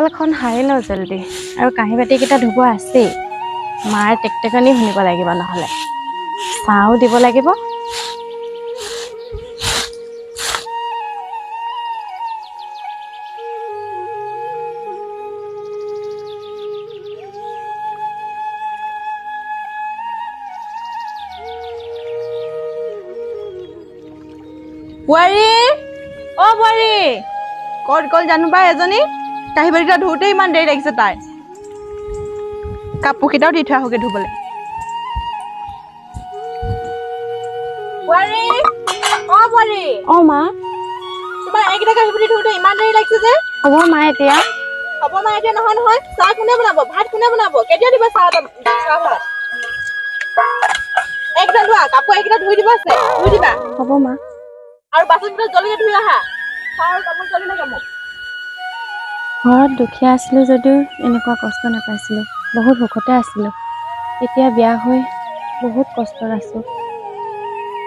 চোতালখন সাৰি লওঁ জল্দি। আৰু কাঁহী বাতিকেইটা ধুব আছেই। মাৰ টেকটেকনি শুনিব লাগিব নহ'লে। চাহো দিব লাগিব। বোৱাৰী, অ বোৱাৰী। ক'ত গ'ল জানো পাই এজনী? কাঁহী বাতিটা ধুওঁতে ইমান দেৰি লাগিছে তাই। কাপোৰ কেইটাও দি থৈ আহোগে ধুবলৈ। অ মা। তোমাৰ এইকেইটা কাঁহী বাতি ধুওঁতে ইমান দেৰি লাগিছে যে। হ'ব মা এতিয়া। হ'ব মা এতিয়া নহয় নহয়। চাহ কোনে বনাব? ভাত কোনে বনাব? কেতিয়া দিবা চাহ চাহ ভাত। এইকেইটা লোৱা কাপোৰ এইকেইটা ধুই দিব আছে। ধুই দিবা। হ'ব মা। আৰু বাচন কেইটা জলদি ধুই আহা। চাহ আৰু কাপোৰ জলদি লাগে মোক ঘৰত দুখীয়া আছিলোঁ যদিও এনেকুৱা কষ্ট নাপাইছিলোঁ। বহুত সুখতে আছিলোঁ। এতিয়া বিয়া হৈ বহুত কষ্টত আছোঁ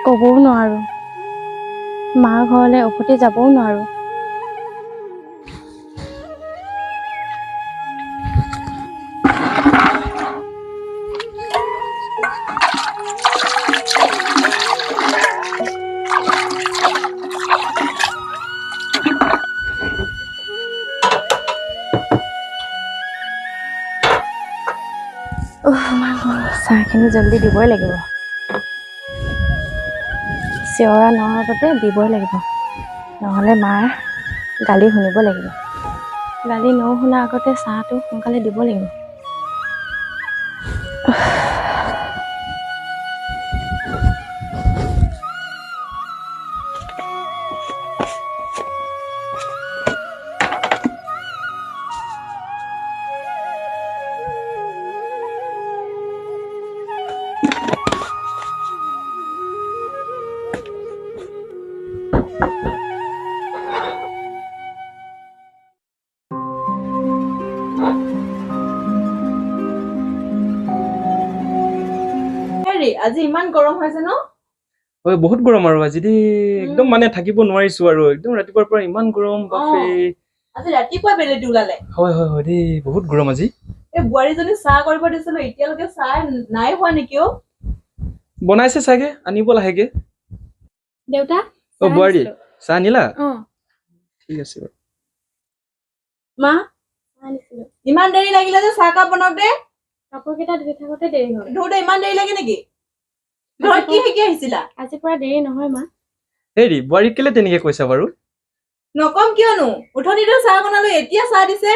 ক'বও নোৱাৰোঁ। মাৰ ঘৰলৈ উভতি যাবও নোৱাৰোঁ। জল্দি দিবই লাগিব। চিঞৰা নোহোৱাৰ আগতে দিবই লাগিব। নহ'লে মাৰ গালি শুনিব লাগিব। গালি নুশুনাৰ আগতে চাহটো সোনকালে দিব লাগিব। হেৰি আজি ইমান গৰম হৈছে ন? হয় বহুত গৰম আৰু আজি দেই। একদম মানে থাকিব নোৱাৰিছো আৰু। একদম ৰাতিপুৱাৰ পৰা ইমান গৰম বাপৰে। আজি ৰাতিপুৱা বেলিটো ওলালে। হয় হয় হয় দেই। বহুত গৰম আজি। এই বোৱাৰীজনী চাহ কৰিব দিছিলো এতিয়ালৈকে চাহ নাই হোৱা নেকি অ? বনাইছে চাগে। আনিব লাহেকে। দেউতা অ বোৱাৰী চাহ আনিলা? অঁ। ঠিক আছে বাৰু। মা? ইমান দেৰি লাগিলে যে চাহকাপ বনাওতে? কাপোৰকেইটা ধুই থাকোঁতে দেৰি হ'ল। ধুওতে ইমান দেৰি লাগে নেকি? ঘৰত কি শিকি আহিছিলা? আজিৰ পৰা দেৰি নহয় মা। হেৰি বোৱাৰীক কেলে তেনেকে কৈছা বাৰু? নকম কিয়নো? উঠনিতে চাহ বনালো এতিয়া চাহ দিছে।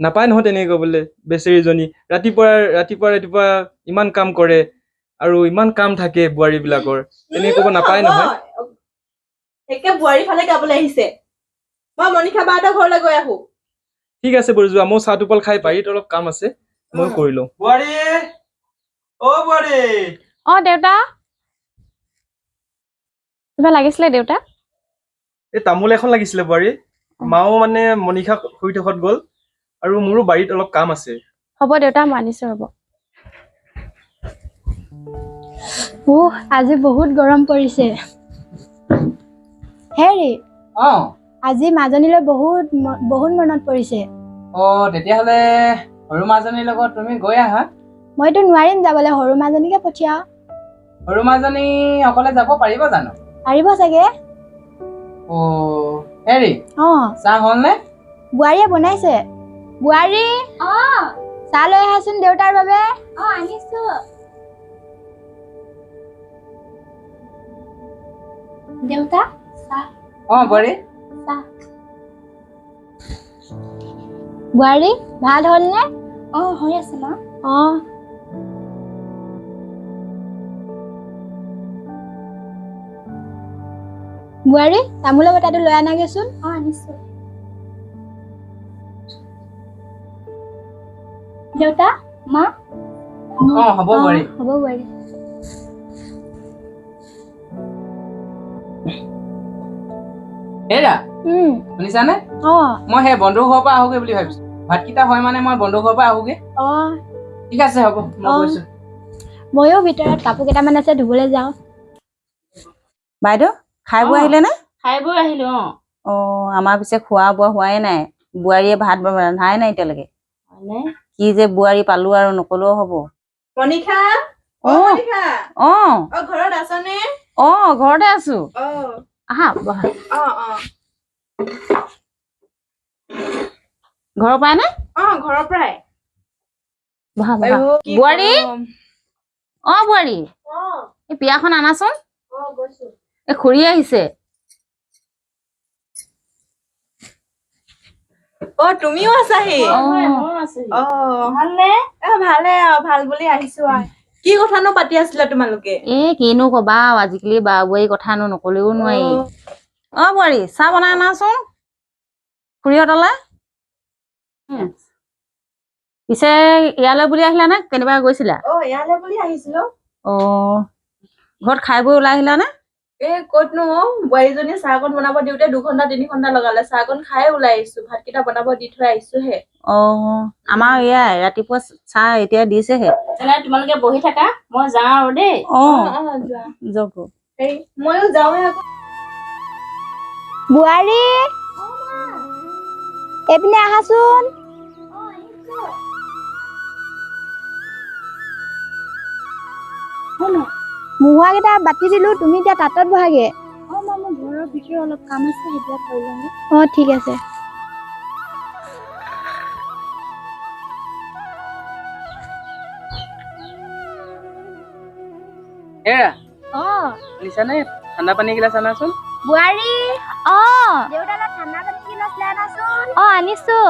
নাপায় নহয় তেনেকে ক'বলৈ বেচেৰীজনী। ৰাতিপুৱা ৰাতিপুৱা ৰাতিপুৱা ইমান কাম কৰে আৰু ইমান কাম থাকে বোৱাৰী বিলাকৰ তেনেকে ক'ব নাপায় নহয়। একে বোৱাৰী ফালে গাবলৈ আহিছে। মই মনিষা বা এটা ঘৰলৈ গৈ আহো। ঠিক আছে বাৰু যোৱা। মই চাহ টোপল খাই বাৰীত অলপ কাম আছে। মই উম। কৰি লওঁ। বোৱাৰী! অ বোৱাৰী! অঁ দেউতা। কিবা লাগিছিলে দেউতা? এই তামোল এখন লাগিছিলে বোৱাৰী। মাও মানে মনিষা শুই থকাত গ'ল আৰু মোৰো বাৰীত অলপ কাম আছে। হ'ব দেউতা মই আনিছোঁ ৰ'ব উহ আজি বহুত গৰম পৰিছে। হেৰি অ। আজি মাজনীলৈ বহুত ম- বহুত মনত পৰিছে। অ তেতিয়াহ'লে সৰু মাজনীৰ লগত তুমি গৈ আহা। মইতো নোৱাৰিম যাবলৈ সৰু মাজনীকে পঠিয়াও। সৰু মাজনী অকলে যাব পাৰিব জানো? পাৰিব চাগে। অ হেৰি অঁ। চাহ হ'লনে? বোৱাৰীয়ে বনাইছে। বোৱাৰী অঁ। চাহ লৈ আহাচোন দেউতাৰ বাবে। অঁ আনিছো দেউতা চাহ। অ বোৱাৰী। চাহ। বোৱাৰী ভাল হ'লনে? অঁ হৈ আছে মা। অঁ। বোৱাৰী তামোলৰ বটাটো লৈ আনাগেচোন। অঁ আনিছো। দেউতা মা? অ হ'ব বোৱাৰী। হ'ব বোৱাৰী। হেৰা উম। শুনিছানে? অঁ। মই সেই বন্ধু ঘৰৰ পৰা আহোগে বুলি ভাবিছো। ভাতকেইটা হয় মানে মই বন্ধু ঘৰৰ পৰা আহোগে। অঁ। ঠিক আছে হ'ব মই অ। গৈছো। ময়ো ভিতৰত কাপোৰ কেইটামান আছে ধুবলৈ যাওঁ। বাইদেউ? খাই বৈ। আহিলে নে খাই বৈ আহিলো অ। অ আমাৰ পিছে খোৱা বোৱা হোৱাই নাই। বোৱাৰীয়ে ভাত ৰন্ধাই নাই এতিয়ালৈকে। কি যে বোৱাৰী পালো আৰু নকলেও হ'ব। মনিষা অ। অ মনিষা অ। অ ঘৰত আছনে? অ ঘৰতে আছো। অ। আহা বহা। অ অ। ঘৰৰ পৰাই নে? অ ঘৰৰ পৰাই। বহা বহা। বোৱাৰী। অ বোৱাৰী। অ। এই পিয়াখন আনাচোন। অ গৈছো। এই খুৰী আহিছে। অ তুমিও আছাহি অ অ। ভালনে? অ ভালে আৰু ভাল বুলি আহিছো আৰু কি কথানো পাতি আছিলা তোমালোকে? এ কিনো কবা আজিকালি বা বোৱাৰী কথানো নকলেও নোৱাৰি। অ। বোৱাৰী চাহ বনাই আনাচোন খুৰীহঁতলে। উম। পিছে ইয়ালৈ বুলি আহিলা নে? কেনিবা গৈছিলা? অ ইয়ালৈ বুলি আহিছিলো। অ। ঘৰত খাই বৈ ওলাই আহিলা নে? এ ক'তনো অ বোৱাৰীজনীয়ে চাহকণ বনাব দিওঁতে দুঘন্টা তিনি ঘন্টা লগালে চাহকণ খাই ওলাই আহিছো ভাতকেইটা বনাব দি থৈ আহিছোহে। অ আমাৰ এয়াই ৰাতিপুৱা চাহ এতিয়া দিছেহে। তোমালোকে বহি থাকা মই যাওঁ আৰু দেই। অ যাওক হেৰি ময়ো আকৌ। বোৱাৰী এইপিনে আহাচোন। মোহাকেইটা বাতি দিলো তুমি এতিয়া তাঁতত বহাগে। অ মই মোৰ ঘৰৰ ভিতৰত অলপ কাম আছে সেইবিলাক কৰি লওঁগে অ ঠিক আছে। এৰা অ। শুনিছানে? ঠাণ্ডা পানী এগিলাচ আনাচোন। বোৱাৰী অ। দেউতালৈ ঠাণ্ডা পানী গিলাচ লৈ আনাচোন। অ আনিছো।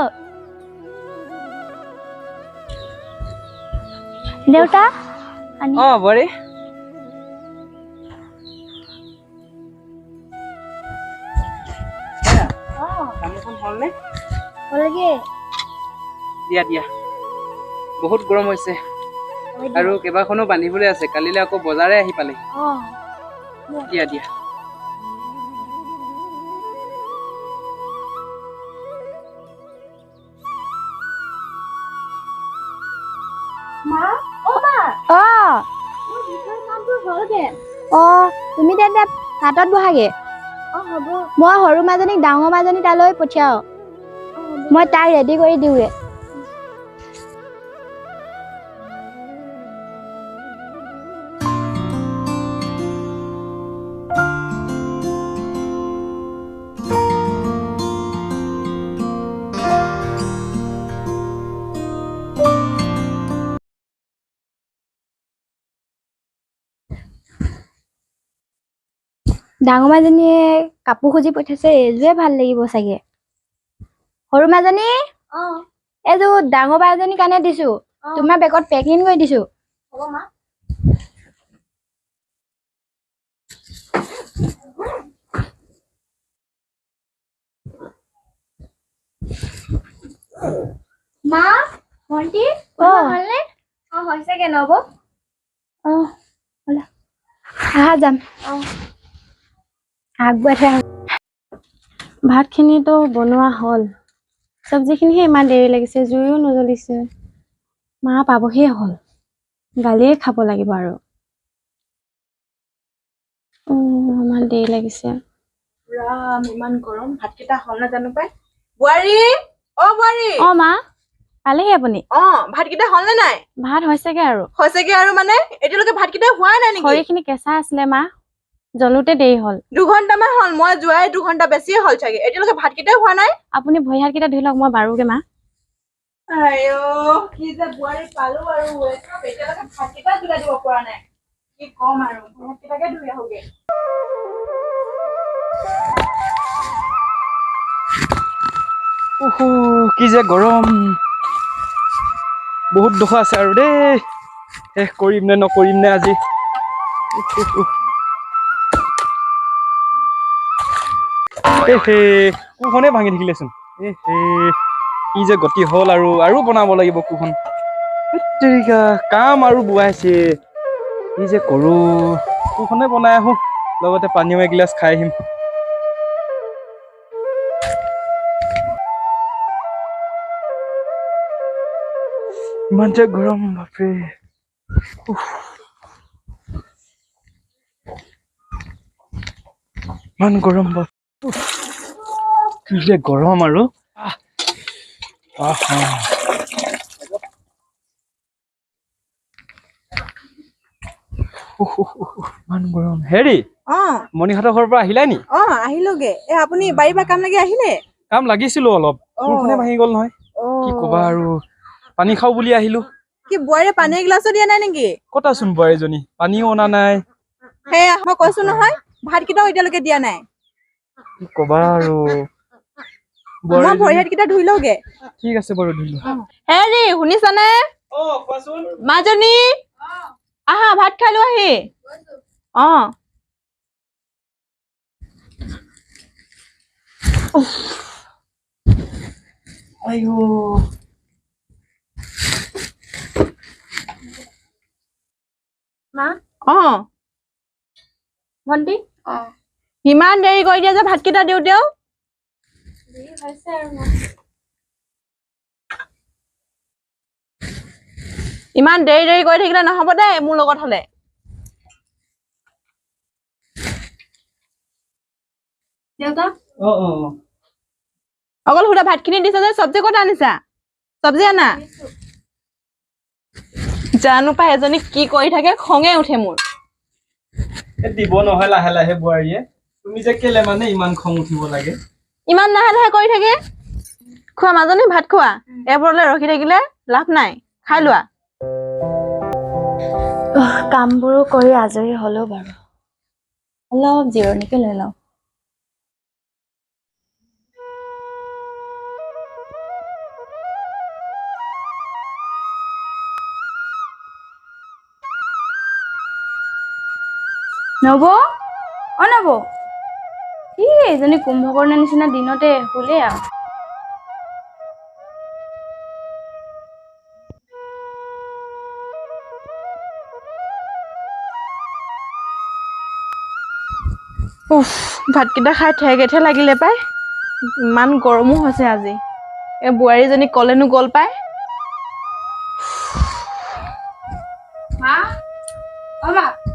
দেউতা আনি অ বোৱাৰী। হ'লগে দিয়া দিয়া। বহুত গৰম হৈছে। আৰু কেইবাখনো বান্ধিবলৈ আছে। কালিলৈ আকৌ বজাৰে আহি পালে। অ দিয়া। দিয়া অ অ। তুমি তেন্তে তাঁতত বহাগে? অ হ'ব। মই সৰু মাজনীক ডাঙৰ মাজনী তালৈ পঠিয়াও। মই তাক ৰেডি কৰি দিওঁগে ডাঙৰ মাজনীয়ে কাপোৰ খুজি পঠিয়াইছে এইযোৰে ভাল লাগিব চাগে। সৰু মাজনী এইযোৰ ডাঙৰ বাইজনীৰ কাৰণে দিছো। তোমাৰ বেগত পেকিং কৰি দিছো। মা। ভন্টি হ'লনে অ। হৈছেগে নব অ আহা যাম। আহা। ভাতখিনিতো বনোৱা হ'ল। চব্জিখিনিহে ইমান দেৰি লাগিছে জুইও নজ্বলিছে। মা পাবহিয়ে হ'ল। গালিয়ে খাব লাগিব আৰু। ইমান দেৰি লাগিছে। ৰাম ইমান গৰম ভাতকেইটা হ'ল না জানো পাই? বোৱাৰী অ বোৱাৰী। অ মা পালেহি আপুনি? অ ভাতকেইটা হ'ল নে নাই? ভাত হৈছেগে আৰু। হৈছেগে আৰু মানে? এতিয়ালৈকে ভাতকেইটা হোৱাই নাই নেকি? খৰিখিনি কেঁচা আছিলে মা। জ্বলোতে দেৰি হ'ল। দুঘন্টামান হ'ল মই যোৱাই দুঘন্টা বেছিয়ে হ'ল চাগে। এতিয়ালৈকে ভাতকেইটাই হোৱা নাই। আপুনি ভৰি হাতকেইটা ধুই লওক মই বাৰুগে মা। আইঅ কি যে বোৱাৰী পালো আৰু wake up, এতিয়ালৈকে ভাতকেইটা যোগাৰ দিব পৰা নাই। কি কম আৰু ভাতকেইটাকে ধুই আহোগে উহু, কি যে গৰম। বহুত দুখ আছে আৰু দেই। শেষ কৰিম নে নকৰিম নে আজি উহ, উহ, উহ। এ হে কোৰখনে ভাঙি থাকিলেচোন এ হে কি যে গতি হ'ল আৰু আৰু বনাব লাগিব কোৰখন তেৰিকা কাম আৰু বোৱাইছে কি যে কৰো কোৰখনে বনাই আহো লগতে পানীও এগিলাচ খাই আহিম ইমান যে গৰম বাপৰে উফ। ইমান গৰম বাপ। কি যে গৰম আৰু আহ, আহা। উহ, উহ, উহ, উহ, ইমান গৰম হেৰি অ মণিহঁতৰ ঘৰৰ পৰা আহিলাই নি অ আহিলোগে এ আপুনি বাৰীৰ পৰা কাম লাগি আহিলে কাম লাগিছিলো অলপ. অ। কোৰখনে ভাঙি গ'ল নহয়। অ কি কবা আৰু? পানী খাওঁ বুলি আহিলো। কি বোৱাৰীয়ে পানী এগিলাচো দিয়া নাই নেকি? কতাচোন বোৱাৰীজনী। পানীও অনা নাই। সেয়া মই কৈছো নহয় ভাতকেইটাও এতিয়ালৈকে দিয়া নাই। কি কবা আৰু। মই ভৰি হাতকেইটা ধুই লওঁগে। ঠিক আছে বাৰু ধৰিলো হেৰি শুনিছানে অ কোৱাচোন মাজনী? আহা ভাত খালো আহি। অ। আইও। অ। ভণ্টি? ইমান দেৰি কৰি দিয়া যে ভাতকেইটা দিওঁতেও? ইমান দেৰি দেৰি কৰি থাকিলে নহব দেই মোৰ লগত হলে। অকল সুধা ভাতখিনি দিছা যে চব্জি ক'ত আনিছা? চব্জি আনা? জানো পাই এজনী কি কৰি থাকে খঙে উঠে মোৰ। দিব নহয় লাহে লাহে বোৱাৰীয়ে। তুমি যে কেলে মানে ইমান খং উঠিব লাগে? ইমান লাহে লাহে কৰি থাকে। খোৱা মাজনী ভাত খোৱা। এইবোৰলৈ ৰখি থাকিলে লাভ নাই। খাই লোৱা। কামবোৰো কৰি আজৰি হ'লো বাৰু। অলপ জিৰণিকে লৈ লওঁ। নব? অ নব? ই এজনী কুম্ভকৰ্ণৰ নিচিনা দিনতে শুলে আৰু উফ ভাতকেইটা খাই ঠেকেঠে লাগিলে পাই। ইমান গৰমো হৈছে আজি। এই বোৱাৰীজনী কলেনো গ'ল পাই।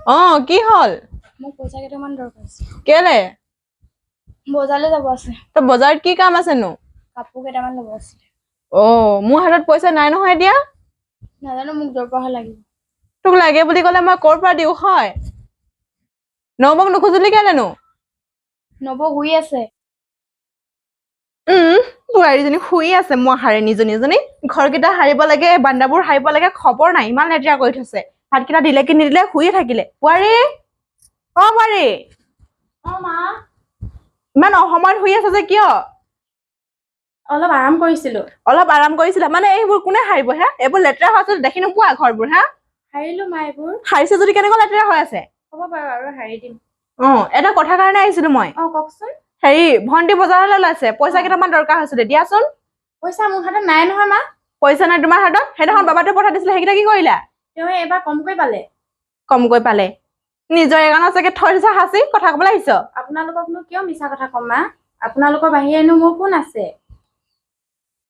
অ কি হ'ল? মোক পইচা কেইটামান দৰকাৰ কেলে? বজাৰলৈ যাব আছে। তই বজাৰত কি কাম আছেনো? কাপোৰ কেইটামান ল'ব আছিলে। অ মোৰ হাতত পইচা নাই নহয় এতিয়া? নাজানো মোক দৰকাৰ হৈ লাগিব তোক লাগে বুলি ক'লে মই ক'ৰ পৰা দিওঁ হয়? নবক নুখুজিলি কেলেনো? নব শুই আছে। বোৱাৰীজনী শুই আছে মই হাৰেনীজনী এজনী ঘৰকেইটা সাৰিব লাগে বান্দাবোৰ সাৰিব লাগে খবৰ নাই ইমান লেতেৰা কৰি থৈছে। ভাতকেইটা দিলে কি নিদিলে শুইয়ে থাকিলে। বোৱাৰী! অ বোৱাৰী! অ মা! ইমান অসময়ত শুই আছে যে কিয়? অলপ আৰাম কৰিছিলো। অলপ আৰাম কৰিছিলা? মানে এইবোৰ কোনে সাৰিব হা? এইবোৰ লেতেৰা হৈ আছে দেখি নোপোৱা ঘৰবোৰ হা? সাৰিলো মা এইবোৰ। সাৰিছে যদি কেনেকুৱা লেতেৰা হৈ আছে? হ'ব বাৰু আৰু সাৰি দিম। অ এটা কথা কাৰণে আহিছিলো মই। অ কওকচোন। হেৰি ভন্টি বজাৰলৈ ওলাইছে। পইচা কেইটামান দৰকাৰ হৈছিলে। দিয়াচোন। পইচা মোৰ হাতত নাই নহয় মা। পইচা নাই তোমাৰ হাতত? সেইদিনাখন বাবাটোৱে পঠাই দিছিলে। সেইকেইটা কি কৰিলা? তেওঁ এইবাৰ কমকৈ পালে। কমকৈ পালে। নিজৰ এগানত চাগে থৈ দিছা সাঁচি কথা ক'বলৈ আহিছ? আপোনালোককনো কিয় মিছা কথা ক'ম মা? আপোনালোকৰ বাহিৰেনো মোৰ কোন আছে?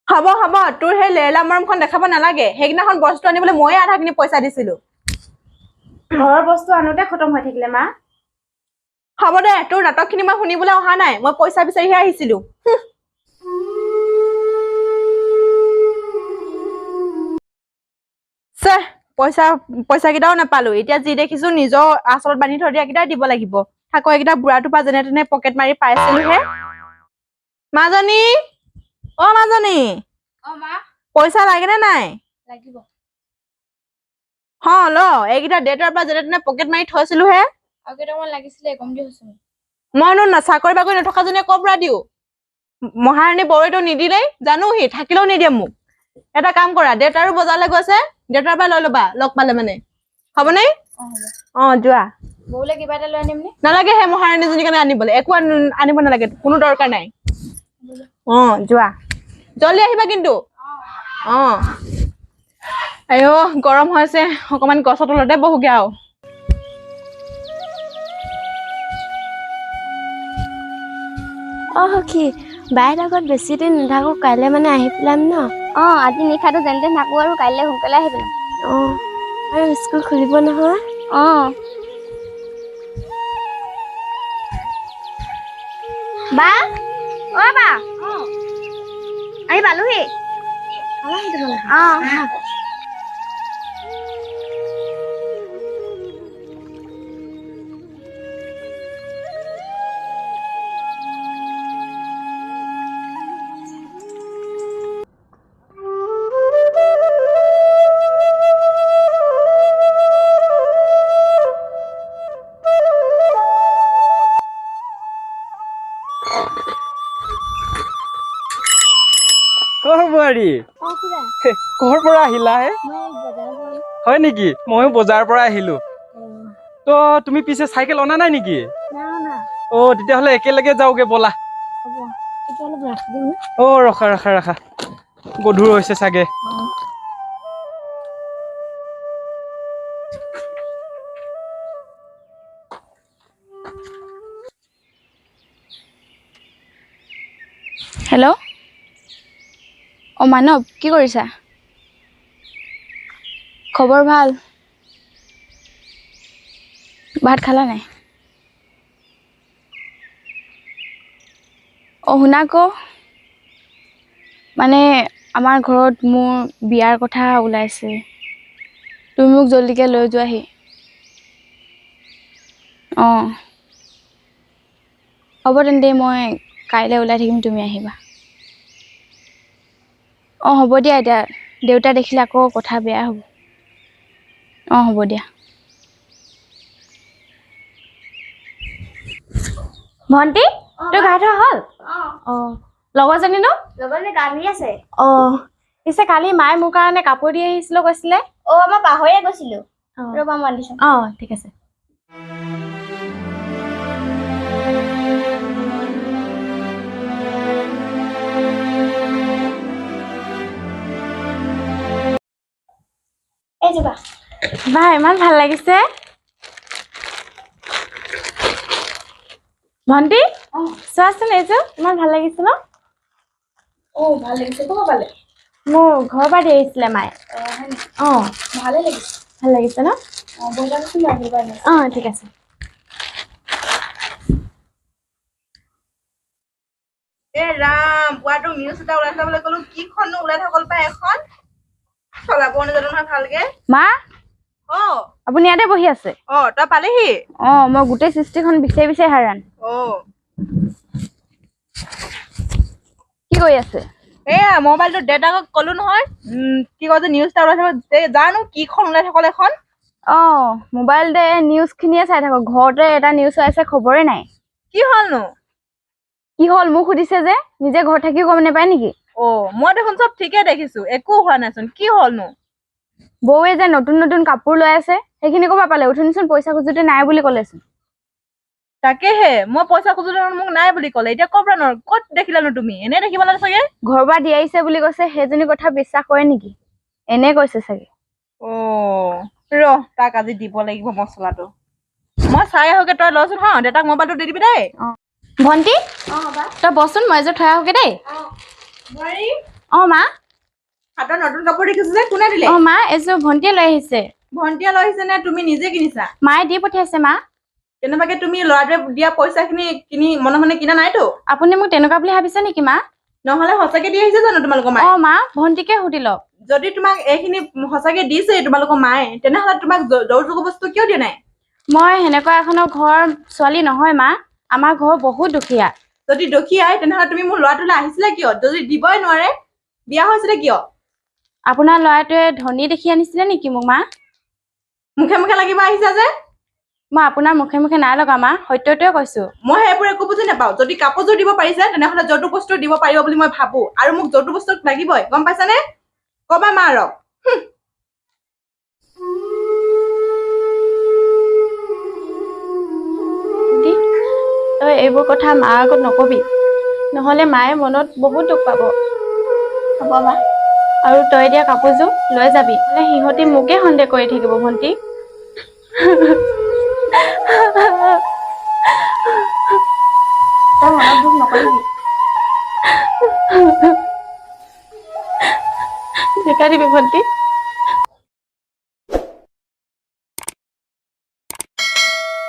হ'ব হ'ব তোৰ সেই লেৰেলা মৰমখন দেখাব নালাগে। সেইদিনাখন বস্তু আনিবলৈ ময়ে আধাখিনি পইচা দিছিলো। ঘৰৰ বস্তু আনোতে খতম হৈ থাকিলে মা? হ'ব দে তোৰ নাটকখিনি মই শুনিবলৈ অহা নাই। মই পইচা বিচাৰিহে আহিছিলো। চেহ পইচা পইচা কেইটাও নাপালো। এতিয়া যি দেখিছো নিজৰ আচলত বান্ধি থৈ দিয়া কেইটাই দিব লাগিব। থাকো এইকেইটা বুঢ়াটোৰ পৰা যেনে তেনে পকেট মাৰি পাইছিলোহে। মাজনী? অ মাজনী। অ মা। পইচা লাগেনে নাই? লাগিব। হ ল এইকেইটা ডেটৰ পৰা যেনে তেনে পকেট মাৰি থৈছিলোহে। আৰু কেইটামান লাগিছিলে কম দি হৈছে মইনো না- চাকৰি বাকৰি নথকাজনীয়ে ক'ৰ পৰা দিওঁ? মহাৰাণী বৰৈটো নিদিলেই জানো সি থাকিলেও নিদিয়ে মোক। এটা কাম কৰা দেউতাৰো বজাৰলৈ গৈছে দেউতাৰ পৰা লৈ ল'বা লগ পালে মানে। হ'বনে? অ হ'ব। অ যোৱা। বৌলে কিবা এটা লৈ আনিম নে নালাগে সেই মহাৰাণীজনীৰ কাৰণে আনিবলৈ। একো আন- আনিব নালাগে কোনো দৰকাৰ নাই। অ যোৱা। জলদি আহিবা কিন্তু। অ। আইঅ গৰম হৈছে অকমান গছৰ তলতে বহোগে আৰু। অ সখী বাইৰ আগত বেছি দিন নাথাকো কাইলৈ মানে আহি পেলাম ন? অ আজি নিশাটো যেন তেন থাকো আৰু কাইলৈ সোনকালে আহি পেলাম। অ আৰু স্কুল খুলিব নহয়? অঁ। বা অ বা। আহি পালোহি। অঁ। অ বোৱাৰী ক'ৰ পৰা আহিলা হে? মই বজাৰ গ'ল হয় নেকি? ময়ো বজাৰৰ পৰা আহিলো। তো তুমি পিছে চাইকেল অনা নাই নেকি? অ তেতিয়াহ'লে একেলগে যাওঁগে ব'লা। অ ৰখা ৰখা ৰখা। গধুৰ হৈছে চাগে। হেল্ল' অঁ মানৱ কি কৰিছা? খবৰ ভাল? ভাত খালা নাই? অঁ শুনা আকৌ মানে আমাৰ ঘৰত মোৰ বিয়াৰ কথা ওলাইছে। তুমি মোক জল্দিকৈ লৈ যোৱাহি। অঁ। হ'ব তেন্তে মই কাইলৈ ওলাই থাকিম তুমি আহিবা। অঁ হ'ব দিয়া এতিয়া দেউতা দেখিলে আকৌ কথা বেয়া হ'ব। অঁ হ'ব দিয়া। ভণ্টি তোৰ গা ধোৱা হ'ল? অঁ অঁ লগৰজনী নো গা ধুই আছে। অঁ পিছে কালি মায়ে মোৰ কাৰণে কাপোৰ দি আহিছিলোঁ কৈছিলে? অঁ মই পাহৰিয়ে গৈছিলোঁ। ৰ'বা মই অঁ ঠিক আছে। এই যাবা বা ইমান ভাল লাগিছে। ভণ্টি চোৱাচোন এইযোৰ ইমান ভাল লাগিছে ন? অঁ ভাল লাগিছে ক'ব পালে? মোৰ ঘৰৰ পৰা দি আহিছিলে মায়ে। অঁ ভালে লাগিছে। ভাল লাগিছে ন? অঁ ঠিক আছে। এ ৰাম পুৱাটো নিউজ এটা ওলাই চাবলৈ গ'লো কিখননো ওলাই থাকল পাই এখন? চলাব নাজানো নহয় ভালকে? মা? অ। আপুনি ইয়াতে বহি আছে। অ তই পালেহি? অঁ মই গোটেই সৃষ্টিখন বিচাৰি বিচাৰি হাৰান অ। কি কৰি আছে? এয়া মোবাইলটো দেউতাকক ক'লো নহয় কি কয় নিউজ এটা ওলাই জানো কিখন ওলাই থাকল এখন? অঁ মোবাইলতে নিউজখিনিয়ে চাই থাকক। ঘৰতে এটা নিউজ চাইছে খবৰে নাই। কি হ'লনো? কি হ'ল মোক সুধিছে যে নিজে ঘৰত থাকিও গম নাপায় নেকি? অ মই দেখোন চব ঠিকে দেখিছো একো হোৱা নাইচোন কি হ'লনো বৌৱে যে নতুন নতুন কাপোৰ লৈ আছে সেইখিনি ক'ব পালে? উঠোনিচোন পইচা খোজোতে নাই বুলি ক'লেচোন। তাকেহে মই পইচা খোজোতে মোক নাই বুলি ক'লে এতিয়া ক'ৰ পৰা নো ক'ত দেখিলানো তুমি? এনে দেখিব লাগে চাগে? ঘৰৰ পৰা দি আহিছে বুলি কৈছে সেইজনী কথা বিশ্বাস কৰে নেকি? এনে কৈছে চাগে। অ ৰ তাক আজি দিব লাগিব মছলাটো। মই চাই আহোগে তই লচোন হা দেউতাক মোবাইলটো দি দিবি দেই। ভণ্টি? অঁ বা। তই বচোন মই এযোৰ থৈ আহোগে দেই। অঁ মা। হাতত নতুন কাপোৰ দেখিছো যে কোনে দিলে? অঁ মা এযোৰ ভণ্টিয়ে লৈ আহিছে। ভন্টিয়ে লৈ আহিছে নে তুমি নিজে কিনিছা? মায়ে দি পঠিয়াইছে মা। কেনেবাকে তুমি ল'ৰাটোৱে দিয়া পইচা খিনি কিনি মনে মনে কিনা নাইতো? আপুনি মোক তেনেকুৱা বুলি ভাবিছে নেকি মা? নহলে সঁচাকে দি আহিছে জানো তোমালোকৰ মায়ে? অঁ মা ভণ্টিকে সুধি লওক। যদি তোমাক এইখিনি সঁচাকে দিছে তোমালোকৰ মায়ে তেনেহলে তোমাক যৌতুক বস্তু কিয় দিয়া নাই? মই সেনেকুৱা এখনৰ ঘৰ ছোৱালী নহয় মা। আমাৰ ঘৰ বহুত দুখীয়া। যদি দুখীয়াই তেনেহলে তুমি মোৰ ল'ৰাটোলৈ আহিছিলে কিয়? যদি দিবই নোৱাৰে বিয়া হৈছিলে কিয়? আপোনাৰ ল'ৰাটোৱে ধনী দেখি আনিছিলে নেকি মোক মা? মুখে মুখে লাগিব আহিছা যে? মই আপোনাৰ মুখে মুখে নাই লগা মা। সত্যটোৱে কৈছো। মই সেইবোৰ একো বুজি নাপাওঁ। যদি কাপোৰযোৰ দিব পাৰিছে তেনেহলে যৌতুক বস্তু দিব পাৰিব বুলি মই ভাবো। আৰু মোক যৌতুক বস্তু লাগিবই। গম পাইছানে? কবা মাৰক তই এইবোৰ কথা মাৰ আগত নকবি। নহ'লে মায়ে মনত বহুত দুখ পাব। হ'ব বা। আৰু তই দিয়া কাপোৰযোৰ লৈ যাবি। নহ'লে সিহঁতি মোকে সন্দেহ কৰি থাকিব ভণ্টি। ভণ্টি।